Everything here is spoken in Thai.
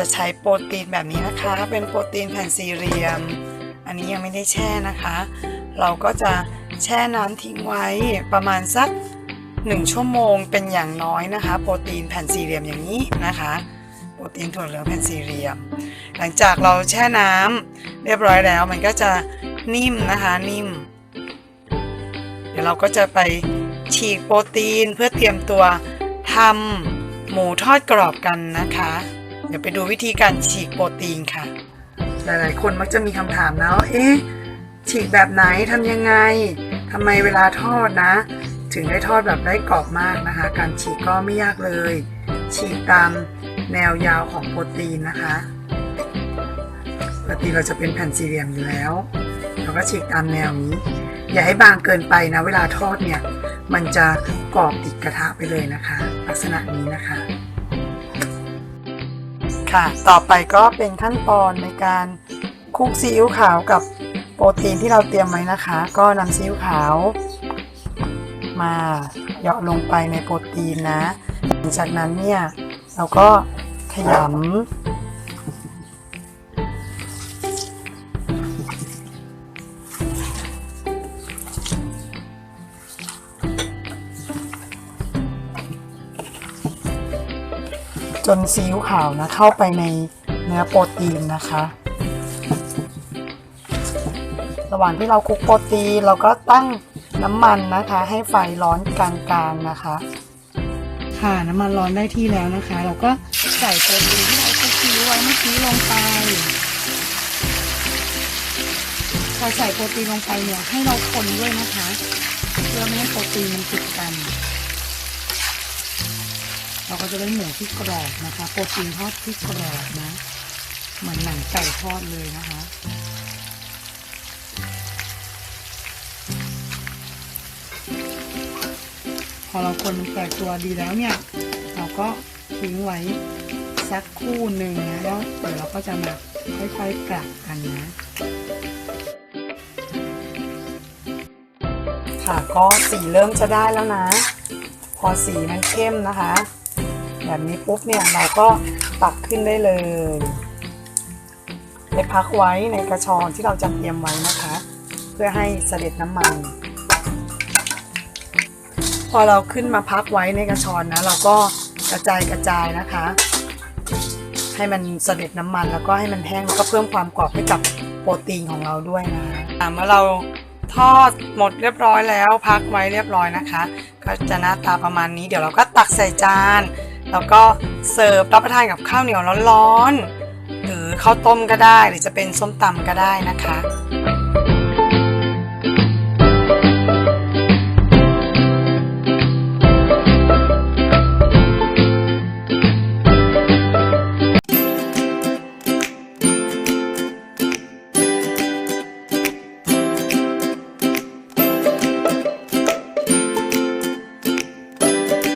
จะใช้โปรตีนแบบนี้นะคะ เป็นโปรตีนแผ่นสี่เหลี่ยม อันนี้ยังไม่ได้แช่นะคะ เราก็จะแช่น้ำทิ้งไว้ประมาณสัก 1 ชั่วโมงเป็นอย่างน้อยนะคะ โปรตีนแผ่นสี่เหลี่ยมอย่างนี้นะคะ โปรตีนถั่วเหลืองแผ่นสี่เหลี่ยม หลังจากเราแช่น้ำเรียบร้อยแล้วมันก็จะนิ่มนะคะนิ่ม เดี๋ยวเราก็จะไปฉีกโปรตีนเพื่อเตรียมตัวทำหมูทอดกรอบกันนะคะ เดี๋ยวไปดูวิธีการฉีกโปรตีนค่ะ หลายๆ คนมักจะมีคำถามนะว่าเอ๊ะฉีกแบบไหนทำยังไงทำไมเวลาทอดนะ ถึงได้ทอดแบบได้กรอบมากนะคะ การฉีกก็ไม่ยากเลย ฉีกตามแนวยาวของโปรตีนนะคะปกติเราจะเป็นแผ่นสี่เหลี่ยมอยู่แล้วเราก็ฉีกตามแนวนี้ อย่าให้บางเกินไปนะ เวลาทอดเนี่ย มันจะกรอบติดกระทะไปเลยนะคะ ลักษณะนี้นะคะ ค่ะ ต่อไปก็เป็นขั้นตอนในการคลุกซีอิ๊วขาวกับโปรตีนที่เราเตรียมไว้นะคะ ก็นำซีอิ๊วขาว มาเหยาะลงไปในโปรตีนนะ หลังจากนั้นเนี่ยเราก็ขยำ นซีอิ๊วขาวนะเข้าไปในเนื้อโปรตีนนะคะ ระหว่างที่เราคลุกโปรตีนเราก็ตั้งน้ำมันนะคะ ให้ไฟร้อนกลางๆนะคะ ค่ะน้ำมันร้อนได้ที่แล้วนะคะ เราก็ใส่โปรตีนที่เราคลุกซีอิ๊วไว้เมื่อกี้ลงไปพอใส่โปรตีนลงไปเนี่ยให้เราคนด้วยนะคะ เพื่อไม่ให้โปรตีนมันติดกัน เราก็จะได้หมูที่กรอบนะคะโปรตีนทอดที่กรอบนะเหมือนหนังไก่ทอดเลยนะคะพอเราคนแตกตัวดีแล้วเนี่ย เราก็ทิ้งไว้สักคู่หนึ่งนะแล้วเดี๋ยวเราก็จะมาค่อยๆกลับกันนะค่ะก็สีเริ่มจะได้แล้วนะ พอสีมันเข้มนะคะ แบบนี้ปุ๊บเนี่ยเราก็ตักขึ้นได้เลยไปพักไว้ในกระชอนที่เราจะเตรียมไว้นะคะ เพื่อให้เสด็จน้ำมัน พอเราขึ้นมาพักไว้ในกระชอนนะ เราก็กระจายกระจายนะคะ ให้มันเสด็จน้ำมันแล้วก็ให้มันแห้งแล้วก็เพิ่มความกรอบให้กับโปรตีนของเราด้วยนะคะอะเมื่อเราทอดหมดเรียบร้อยแล้ว พักไว้เรียบร้อยนะคะ ก็จะหน้าตาประมาณนี้เดี๋ยวเราก็ตักใส่จาน แล้วก็เสิร์ฟรับประทานกับข้าวเหนียวร้อนๆ หรือข้าวต้มก็ได้ หรือจะเป็นส้มตำก็ได้นะคะ